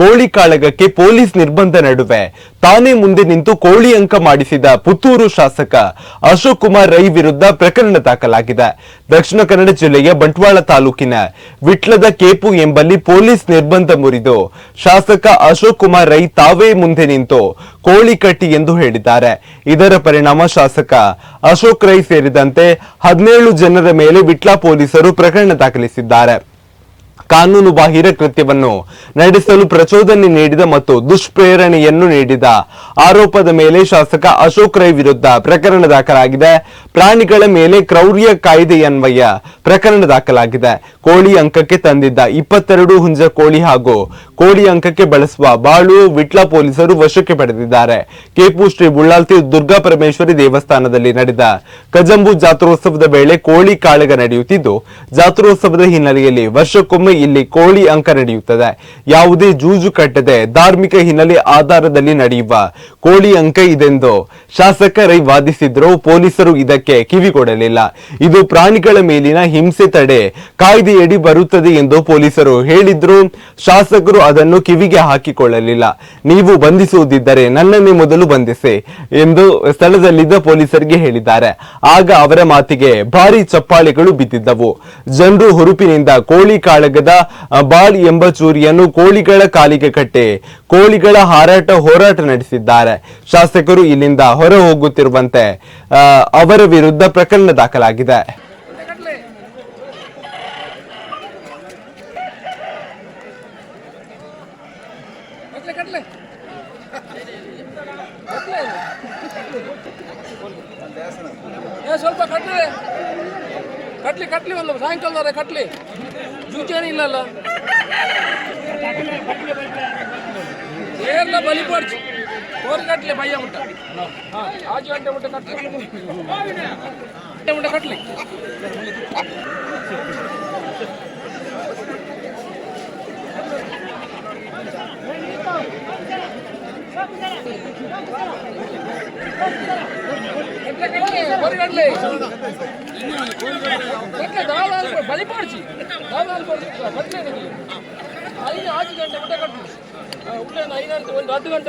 ಕೋಳಿ ಕಾಳಗಕ್ಕೆ ಪೊಲೀಸ್ ನಿರ್ಬಂಧ ನಡುವೆ ತಾನೇ ಮುಂದೆ ನಿಂತು ಕೋಳಿ ಅಂಕ ಮಾಡಿಸಿದ ಪುತ್ತೂರು ಶಾಸಕ ಅಶೋಕ್ ಕುಮಾರ್ ರೈ ವಿರುದ್ಧ ಪ್ರಕರಣ ದಾಖಲಾಗಿದೆ. ದಕ್ಷಿಣ ಕನ್ನಡ ಜಿಲ್ಲೆಯ ಬಂಟ್ವಾಳ ತಾಲೂಕಿನ ವಿಟ್ಲದ ಕೇಪು ಎಂಬಲ್ಲಿ ಪೊಲೀಸ್ ನಿರ್ಬಂಧ ಮುರಿದು ಶಾಸಕ ಅಶೋಕ್ ಕುಮಾರ್ ರೈ ತಾವೇ ಮುಂದೆ ನಿಂತು ಕೋಳಿ ಕಟ್ಟಿ ಎಂದು ಹೇಳಿದ್ದಾರೆ. ಇದರ ಪರಿಣಾಮ ಶಾಸಕ ಅಶೋಕ್ ರೈ ಸೇರಿದಂತೆ ಹದಿನೇಳು ಜನರ ಮೇಲೆ ವಿಟ್ಲ ಪೊಲೀಸರು ಪ್ರಕರಣ ದಾಖಲಿಸಿದ್ದಾರೆ. ಕಾನೂನು ಬಾಹಿರ ಕೃತ್ಯವನ್ನು ನಡೆಸಲು ಪ್ರಚೋದನೆ ನೀಡಿದ ಮತ್ತು ದುಷ್ಪ್ರೇರಣೆಯನ್ನು ನೀಡಿದ ಆರೋಪದ ಮೇಲೆ ಶಾಸಕ ಅಶೋಕ್ ರೈ ವಿರುದ್ಧ ಪ್ರಕರಣ ದಾಖಲಾಗಿದೆ. ಪ್ರಾಣಿಗಳ ಮೇಲೆ ಕ್ರೌರ್ಯ ಕಾಯ್ದೆಯನ್ವಯ ಪ್ರಕರಣ ದಾಖಲಾಗಿದೆ. ಕೋಳಿ ಅಂಕಕ್ಕೆ ತಂದಿದ್ದ ಇಪ್ಪತ್ತೆರಡು ಹುಂಜ ಕೋಳಿ ಹಾಗೂ ಕೋಳಿ ಅಂಕಕ್ಕೆ ಬಳಸುವ ಬಾಳು ವಿಟ್ಲ ಪೊಲೀಸರು ವಶಕ್ಕೆ ಪಡೆದಿದ್ದಾರೆ. ಕೇಪು ಶ್ರೀ ಬುಳ್ಳಾಲ್ತಿ ದುರ್ಗಾ ಪರಮೇಶ್ವರಿ ದೇವಸ್ಥಾನದಲ್ಲಿ ನಡೆದ ಕಜಂಬು ಜಾತ್ರೋತ್ಸವದ ವೇಳೆ ಕೋಳಿ ಕಾಳಗ ನಡೆಯುತ್ತಿದ್ದು, ಜಾತ್ರೋತ್ಸವದ ಹಿನ್ನೆಲೆಯಲ್ಲಿ ವರ್ಷಕ್ಕೊಮ್ಮೆ ಇಲ್ಲಿ ಕೋಳಿ ಅಂಕ ನಡೆಯುತ್ತದೆ. ಯಾವುದೇ ಜೂಜು ಕಟ್ಟದೆ ಧಾರ್ಮಿಕ ಹಿನ್ನೆಲೆ ಆಧಾರದಲ್ಲಿ ನಡೆಯುವ ಕೋಳಿ ಅಂಕ ಇದೆಂದು ಶಾಸಕ ರೈ ವಾದಿಸಿದ್ರು ಪೊಲೀಸರು ಇದಕ್ಕೆ ಕಿವಿಗೊಡಲಿಲ್ಲ. ಇದು ಪ್ರಾಣಿಗಳ ಮೇಲಿನ ಹಿಂಸೆ ತಡೆ, ಕಾಯ್ದೆಯಡಿ ಬರುತ್ತದೆ ಎಂದು ಪೊಲೀಸರು ಹೇಳಿದ್ರು. ಶಾಸಕರು ಅದನ್ನು ಕಿವಿಗೆ ಹಾಕಿಕೊಳ್ಳಲಿಲ್ಲ. ನೀವು ಬಂಧಿಸುವುದಿದ್ದರೆ ನನ್ನನ್ನೇ ಮೊದಲು ಬಂಧಿಸಿ ಎಂದು ಸ್ಥಳದಲ್ಲಿದ್ದ ಪೊಲೀಸರಿಗೆ ಹೇಳಿದ್ದಾರೆ. ಆಗ ಅವರ ಮಾತಿಗೆ ಭಾರಿ ಚಪ್ಪಾಳೆಗಳು ಬಿದ್ದಿದ್ದವು. ಜನರು ಹುರುಪಿನಿಂದ ಕೋಳಿ ಕಾಳಗದ ಬಾಳ್ ಎಂಬ ಚೂರಿಯನ್ನು ಕೋಳಿಗಳ ಕಾಲಿಗೆ ಕಟ್ಟಿ ಕೋಳಿಗಳ ಹಾರಾಟ ಹೋರಾಟ ನಡೆಸಿದ್ದಾರೆ. ಶಾಸಕರು ಇಲ್ಲಿಂದ ಹೊರ ಹೋಗುತ್ತಿರುವಂತೆ ಅವರ ವಿರುದ್ಧ ಪ್ರಕರಣ ದಾಖಲಾಗಿದೆ. ಕಟ್ಲೆ ಕಟ್ಲೆ. ಸ್ವಲ್ಪ ಕಟ್ಲೆ. ಕಟ್ಲಿ ಕಟ್ಲಿ ಒಂದು ಸಾಯಂಕಾಲದವರೆ ಕಟ್ಲಿ. ಜೂಚೇನು ಇಲ್ಲಲ್ಲ ಏರ್ಲ ಬಲಿ ಪಡ್ಸು ಕೋರಿ ಕಟ್ಲಿ ಮುಟ್ಟ. ಹಾ, ಆಜು ಗಂಟೆ ಮುಟ್ಟ ಕಟ್ಲಿ. ಮುಟ್ಟ ಕಟ್ಲಿ ಕಟ್ಲೆ ಕಟ್ಲೆ ಕೋರಿ ಕಟ್ಲಿ ಕಟ್ಲೆ ದಾದಾಲು ಬಲಿ ಪಡ್ಚಿ ದಾದಾಲು ಪಡ್ಚಿ ಕಟ್ಲೆ ಐದು ಆಜು ಗಂಟೆ ಮುಟ್ಟ ಕಟ್ಲಿ ಉಂಟೆ ಐದು ಗಂಟೆ ಒಂದು ಹತ್ತು ಗಂಟೆ